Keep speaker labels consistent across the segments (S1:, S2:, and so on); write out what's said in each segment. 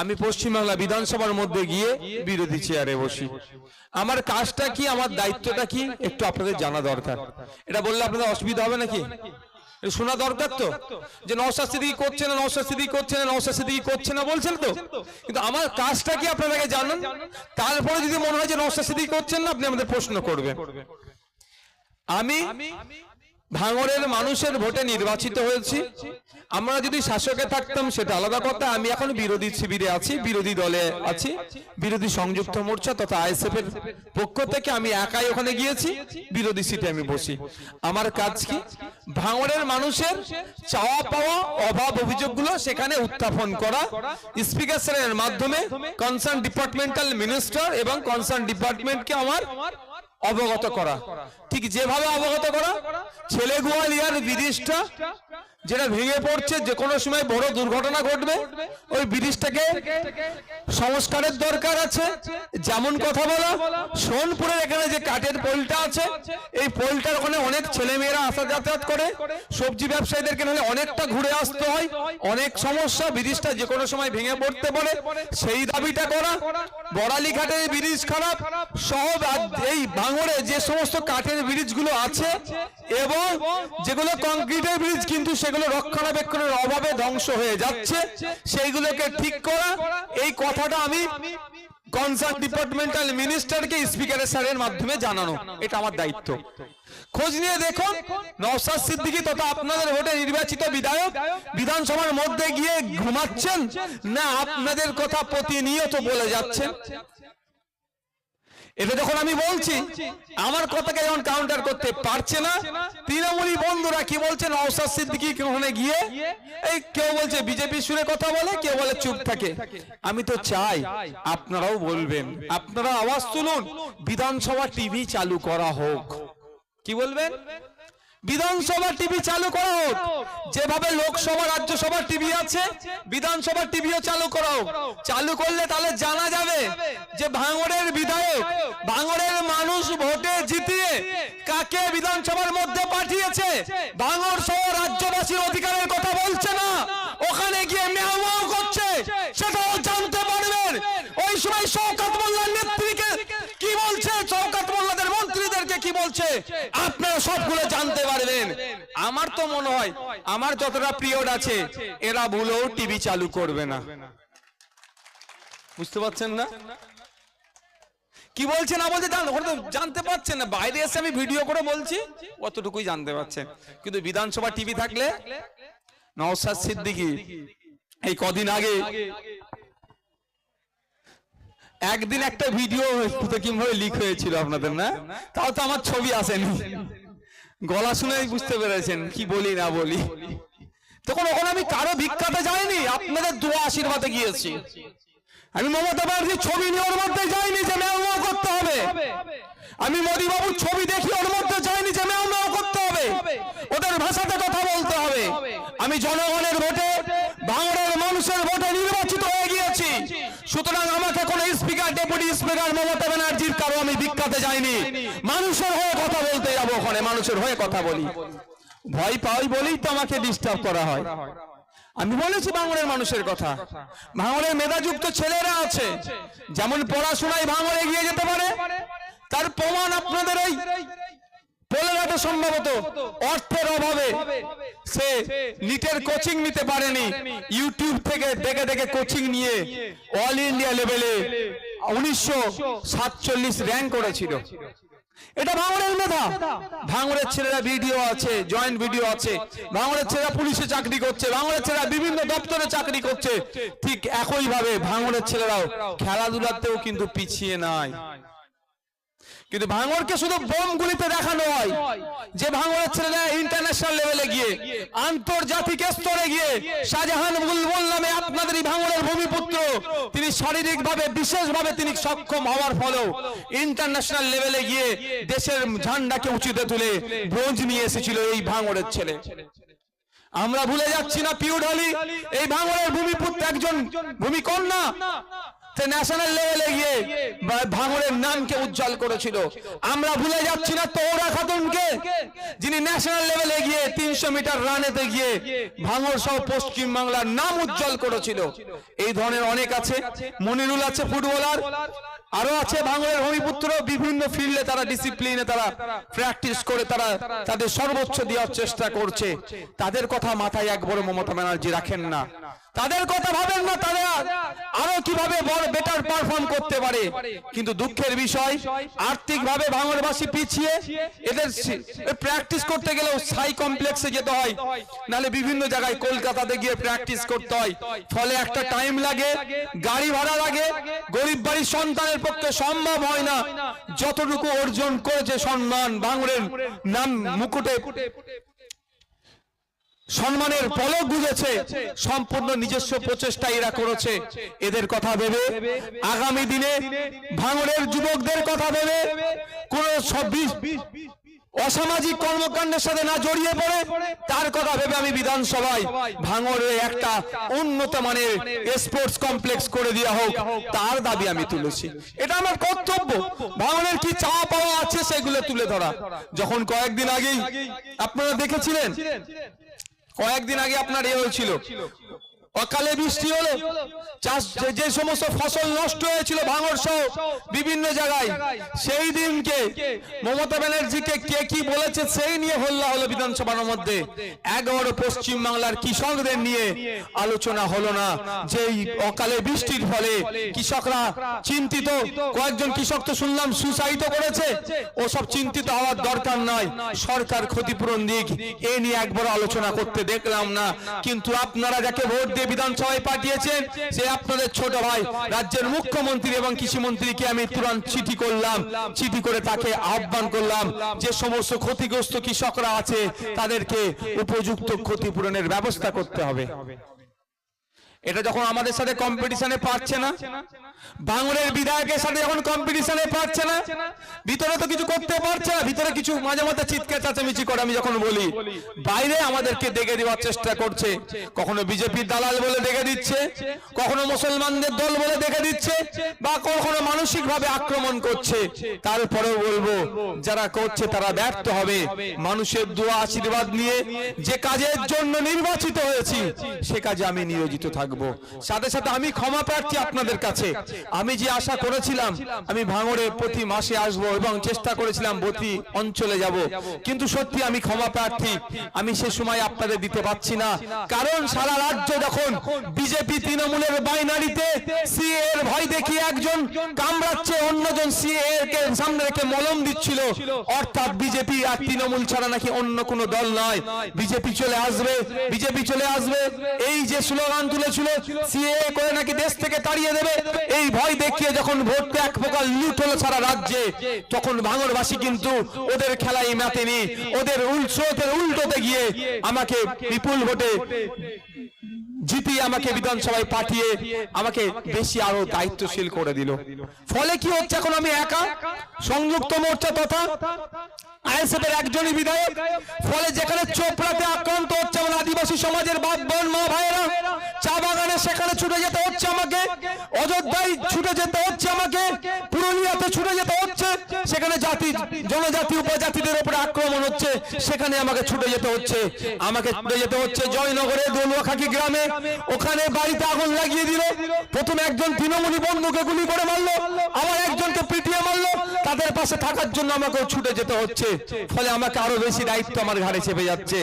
S1: আমি পশ্চিমবাংলা বিধানসভার মধ্যে গিয়ে বিরোধী চেয়ারে বসি। আমার কাজটা কি, আমার দায়িত্বটা কি, একটু আপনাদের জানা দরকার। এটা বললে আপনাদের অসুবিধা হবে নাকি? শোনা দরকার তো? যে নওশাদ সিদ্দিকী করছে না নওশাদ সিদ্দিকী করছে না সিদ্দিকী করছে না বলছেন তো? কিন্তু আমার কাজটা কি আপনাদেরকে জানান? তারপরে যদি মনে হয় যে নওশাদ সিদ্দিকী করছেন না, আপনি আমাদের প্রশ্ন করবেন। আমি ভাঙড়ের মানুষের ভোটে নির্বাচিত হয়েছি। আমরা যদি শাসকে থাকতাম, সেটা আলাদা কথা। আমি এখন বিরোধী শিবিরে আছি, বিরোধী দলে আছি, বিরোধী সংযুক্ত মোর্চা তথা আইএসএফ এর পক্ষ থেকে আমি একাই ওখানে গিয়েছি, বিরোধী সিটে আমি বসি। আমার কাজ কি? ভাঙড়ের মানুষের চাওয়া পাওয়া, অভাব অভিযোগগুলো সেখানে উত্থাপন করা, স্পিকার স্যারের মাধ্যমে কনসার্ন ডিপার্টমেন্টাল মিনিস্টার এবং কনসার্ন ডিপার্টমেন্টকে আমার অবগত করা। ঠিক যেভাবে অবগত করা, ছেলে গোয়ালিয়ার ব্রিজটা যেটা ভেঙে পড়ছে, যে কোনো সময় বড় দুর্ঘটনা ঘটবে, ওই ব্রিজটাকে সংস্কারের দরকার আছে। যেমন কথা বলা, সোনপুরের এখানে যে কাঠের পোলটা আছে, এই পোলটার ওখানে অনেক ছেলে মেয়েরা আসা যাতায়াত করে। সবজি ব্যবসায়ীদেরকে নাহলে অনেকটা ঘুরে আসতে হয়। অনেক সমস্যা ব্রিজটা যে কোনো সময় ভেঙে পড়তে পারে সেই দাবিটা করা। বড়ালি ঘাটের ব্রিজ খারাপ। রাজ- এই ভাঙড়ে যে সমস্ত কাঠের ব্রিজগুলো আছে এবং যেগুলো কংক্রিটের ব্রিজ, কিন্তু সেগুলো রক্ষণাবেক্ষণের অভাবে ধ্বংস হয়ে যাচ্ছে, সেইগুলোকে ঠিক করা। এই কথাটা আমি কনসার্ন ডিপার্টমেন্টাল মিনিস্টারকে স্পিকারের স্যারের মাধ্যমে জানানো। এটা আমার দায়িত্ব। খোঁজ নিয়ে দেখুন, নওশাদ সিদ্দিকী তথা আপনাদের ভোটে নির্বাচিত বিধায়ক বিধানসভার মধ্যে গিয়ে ঘুমাচ্ছেন না আপনাদের কথা প্রতিনিয়ত বলে যাচ্ছেন? এটা যখন আমি বলছি, আমার কথাকে যখন কাউন্টার করতে পারছে না। তৃণমূলী বন্ধুরা কি বলছেন অবসাদ সিদ্দিকি ওখানে গিয়ে এই কেউ বলছে বিজেপি সুরে কথা বলে, কেউ বলে চুপ থাকে। আমি তো চাই আপনারাও বলবেন, আপনারা আওয়াজ তুলুন। বিধানসভা টিভি চালু করা হোক। কি বলবেন? বিধানসভা টিভি চালু করা। হোক যেভাবে লোকসভা, রাজ্যসভা টিভি আছে, বিধানসভা টিভিও চালু করা। হোক চালু করলে তাহলে জানা যাবে যে ভাঙড়ের বিধায়ক, ভাঙড়ের মানুষ ভোটে জিতিয়ে কাকে বিধানসভার মধ্যে পাঠিয়েছে? ভাঙড় সহ রাজ্যবাসীর অধিকারের কথা বলছে না। ওখানে গিয়ে মেয়াও করছে। সেটাও জানতে পারবেন। ওই সময় শওকাত মোল্লার নেত্রীকে কি বলছে? শওকাত মোল্লাদের মন্ত্রীদেরকে কি বলছে? আপনারা সবগুলো জানতে পারবেন। আমার তো মনে হয়, আমার যতটা পিরিয়ড আছে, এরা ভুলেও টিভি চালু করবে না। বুঝতে পারছেন না? কি বলছে না বলছে জানতে পারছেন না। বাইরে এসে আমি ভিডিও করে বলছি, অতটুকুই জানতে পারছেন। কিন্তু বিধানসভা টিভি থাকলে, নওশাদ সিদ্দিকি, এই কদিন আগে, একদিন একটা ভিডিও কীভাবে লিক হয়েছিল আপনাদের, না? তাও তো আমার ছবি আসেনি। গলা শুনেই বুঝতে পেরেছেন, কি বলি না বলি। তখন ওখানে আমি কারও ভিক্ষাতে যাইনি, আপনাদের দোয়া আশীর্বাদে গিয়েছি। আমি মমতা ব্যানার্জির ছবি নিয়ে ওর মধ্যে যাইনি যে মেও করতে হবে। আমি মোদী বাবুর ছবি দেখি ওর মধ্যে যাইনি যে মেও করতে হবে। ওদের ভাষাতে কথা বলতে হবে। আমি জনগণের ভোটে, বাংলার মানুষের ভোটে নির্বাচিত সুতরাং আমাকে কোন স্পিকার, ডেপুটি স্পিকার মমতা ব্যানার্জির কারও আমি ভিক্ষাতে যাইনি। মানুষের হয়ে কথা বলতে যাব ওখানে, মানুষের হয়ে কথা বলি। ভয় পাই বলেই তো আমাকে ডিস্টার্ব করা হয়। আমি বলেছি ভাঙড়ের মানুষের কথা। ভাঙড়ের মেধাযুক্ত ছেলেরা আছে, যেমন পড়াশোনায় ভাঙড়ে এগিয়ে যেতে পারে, তার প্রমাণ আপনাদের এই পোলেরাতে সম্ভবত, অর্থের অভাবে সে নিটের কোচিং নিতে পারেনি। ইউটিউব থেকে দেখে দেখে কোচিং নিয়ে অল ইন্ডিয়া লেভেলে উনিশশো সাতচল্লিশ র্যাঙ্ক করেছিল। এটা ভাঙড়ের মেধা। ভাঙড়ের ছেলেরা ভিডিও আছে জয়েন্ট ভিডিও আছে। ভাঙড়ের ছেলেরা পুলিশে চাকরি করছে, ভাঙড়ের ছেলেরা বিভিন্ন দপ্তরে চাকরি করছে। ঠিক একই ভাবে ভাঙড়ের ছেলেরাও খেলাধুলাতেও কিন্তু পিছিয়ে নাই। কিন্তু ভাঙড়কে শুধু বোম গুলিতে দেখানো হয়। যে ভাঙড়ের ছেলেরা ইন্টারন্যাশনাল লেভেলে গিয়ে, আন্তর্জাতিক স্তরে গিয়ে শাহজাহান বুলবুল নামে আপনাদের ভাঙড়ের ভূমিপুত্র, তিনি শারীরিকভাবে, বিশেষভাবে তিনি সক্ষম হওয়ার ফলেও ইন্টারন্যাশনাল লেভেলে গিয়ে দেশের ঝান্ডাকে উঁচুতে তুলে ব্রোঞ্জ নিয়ে এসেছিল এই ভাঙড়ের ছেলে। আমরা ভুলে যাচ্ছি না পিউডালি এই ভাঙড়ের ভূমিপুত্র একজন ভূমিকন্যা। ন্যাশনাল লেভেলে গিয়ে ভাঙড়ের নামকে উজ্জ্বল করেছিল। আমরা ভুলে যাচ্ছি না তৌরা খাতুনকে, যিনি ন্যাশনাল লেভেলে গিয়ে তিনশো মিটার রানেতে গিয়ে ভাঙড় সহ পশ্চিম বাংলার নাম উজ্জ্বল করেছিল। এই ধরনের অনেক আছে, মনিরুল আছে ফুটবলার। আরও আছে ভাঙড়ের ভূমিপুত্র বিভিন্ন ফিল্ডে তারা ডিসিপ্লিনে তারা প্র্যাকটিস করে তারা তাদের সর্বোচ্চ দেওয়ার চেষ্টা করছে। তাদের কথা মাথায় একবারও মমতা ব্যানার্জি রাখেন না। তাদের কথা ভাবেন না, তারা আরও কীভাবে বড় বেটার পারফর্ম করতে পারে। কিন্তু দুঃখের বিষয় আর্থিক ভাবে ভাঙড়বাসী পিছিয়ে, এদের প্র্যাকটিস করতে গেলেও সাই কমপ্লেক্সে যেতে হয়। নালে বিভিন্ন জায়গায় কলকাতাতে গিয়ে প্র্যাকটিস করতে হয়। ফলে একটা টাইম লাগে, গাড়ি ভাড়া লাগে, গরিব বাড়ির সন্তানের পক্ষে সম্ভব হয় না। যতটুকু অর্জন করেছে সম্মান বাংলের নাম মুকুটে, সম্মানের পলক বুঝেছে, সম্পূর্ণ নিজস্ব প্রচেষ্টা এরা করেছে। এদের কথা ভেবে, আগামী দিনে ভাঙড়ের যুবকদের কথা ভেবে, কোন অসামাজিক কর্মকাণ্ডের সাথে না জড়িয়ে পড়ে, তার কথা ভেবে আমি বিধানসভায় ভাঙড়ে একটা উন্নত মানের স্পোর্টস কমপ্লেক্স করে দেওয়া হোক, তার দাবি আমি তুলেছি। এটা আমার কর্তব্য। ভাঙড়ের কি চাওয়া পাওয়া আছে সেগুলো তুলে ধরা। যখন কয়েকদিন আগেই আপনারা দেখেছিলেন? কয়েকদিন আগে আপনার এ হয়েছিল। অকালে বৃষ্টি হলো, চাষ যে- সমস্ত ফসল নষ্ট হয়েছিল ভাঙর সহ বিভিন্ন জায়গায়, সেই দিনকে মমতা ব্যানার্জিকে কে কি বলেছে সেই নিয়ে হল্লা হলো বিধানসভার মধ্যে। এগারো পশ্চিম বাংলার কৃষকদের নিয়ে আলোচনা হলো না। যে এই অকালে বৃষ্টির ফলে কৃষকরা চিন্তিত, কয়েকজন কৃষক তো শুনলাম সুসাইড করেছে। ওসব চিন্তিত হওয়ার দরকার নয়। সরকার ক্ষতিপূরণ দিক, এ নিয়ে একবার আলোচনা করতে দেখলাম না। কিন্তু আপনারা যাকে ভোট দিয়ে বিধানসভায় পাঠিয়েছেন, সে আপনাদের ছোট ভাই, রাজ্যের মুখ্যমন্ত্রী এবং কৃষিমন্ত্রীকে আমি তুরান্ত চিঠি করলাম, চিঠি করে তাকে আহ্বান করলাম যে সমস্ত ক্ষতিগ্রস্ত কৃষকরা আছে, তাদেরকে উপযুক্ত ক্ষতিপূরণের ব্যবস্থা করতে হবে। এটা যখন আমাদের সাথে কম্পিটিশনে পারছে না, বাংলার বিধায়কের সাথে যখন কম্পিটিশনে পারছে না, ভিতরে তো কিছু করতে পারছে না, ভিতরে কিছু মাঝে মাঝে চিৎকার চাচামেচি করে, আমি যখন বলি, বাইরে আমাদেরকে দেখে দেওয়ার চেষ্টা করছে, কখনো বিজেপির দালাল বলে দেখে দিচ্ছে, কখনো মুসলমানদের দল বলে দেখে দিচ্ছে, বা কখনো মানসিক ভাবে আক্রমণ করছে, তারপরেও বলব, যারা করছে তারা ব্যর্থ হবে। মানুষের দোয়া আশীর্বাদ নিয়ে যে কাজের জন্য নির্বাচিত হয়েছি, সে কাজে আমি নিয়োজিত থাকব। সাথে সাথে আমি ক্ষমা প্রার্থী আপনাদের কাছে। আমি যে আশা করেছিলাম, আমি ভাঙড়ে প্রতি মাসে আসব এবং চেষ্টা করেছিলাম প্রতি অঞ্চলে যাব। কিন্তু সত্যি আমি ক্ষমা প্রার্থী। আমি সে সময় আপনাদের দিতে পারছি না। কারণ সারা রাজ্য যখন বিজেপি তৃণমূলের বাইনারিতে সিএ এর ভয় দেখিয়ে একজন কামড়াচ্ছে, অন্যজন সিএ কে সামনে রেখে মলম দিচ্ছিল। অর্থাৎ বিজেপি আর তৃণমূল ছাড়া নাকি অন্য কোনো দল নয়। বিজেপি চলে আসবে, বিজেপি চলে আসবে। এই যে স্লোগান তুলেছিল সিএ করে নাকি দেশ থেকে তাড়িয়ে দেবে? এই ভয় দেখিয়ে যখন এক প্রকার লুট হলো সারা রাজ্যে, তখন ভাঙরবাসী কিন্তু ওদের ওদের উল্টোতে উল্টোতে গিয়ে আমাকে বিপুল ভোটে জিতিয়ে আমাকে বিধানসভায় পাঠিয়ে আমাকে বেশি আরও দায়িত্বশীল করে দিল। ফলে কি হচ্ছে এখন আমি একা? সংযুক্ত মোর্চা তথা আইএসএফের একজনই বিধায়ক, ফলে যেখানে চোপড়াতে আক্রান্ত হচ্ছে আমার আদিবাসী সমাজের বাপ, বোন, মা, ভাইয়েরা, চা বাগানে সেখানে ছুটে যেতে হচ্ছে আমাকে, অযোধ্যায় ছুটে যেতে হচ্ছে আমাকে, পুরুলিয়াতে ছুটে যেতে হচ্ছে, সেখানে জাতি, জনজাতি, উপজাতিদের উপরে আক্রমণ হচ্ছে, সেখানে আমাকে ছুটে যেতে হচ্ছে, আমাকে ছুটে যেতে হচ্ছে জয়নগরে দলুয়াখাকি গ্রামে, ওখানে বাড়িতে আগুন লাগিয়ে দিল, প্রথমে একজন তৃণমূলী বন্ধুকে গুলি করে মারলো, আবার একজনকে তাদের পাশে থাকার জন্য আমাকে ছুটে যেতে হচ্ছে। ফলে আমাকে আরও বেশি দায়িত্ব আমার ঘাড়ে চেপে যাচ্ছে।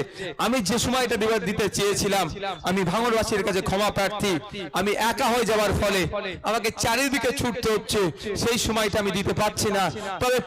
S1: আমি যে সময়টা দিবার দিতে চেয়েছিলাম, আমি ভাঙরবাসীর কাছে ক্ষমা প্রার্থী। আমি একা হয়ে যাওয়ার ফলে আমাকে চারিদিকে ছুটতে হচ্ছে। সেই সময়টা আমি দিতে পারছি না। তবে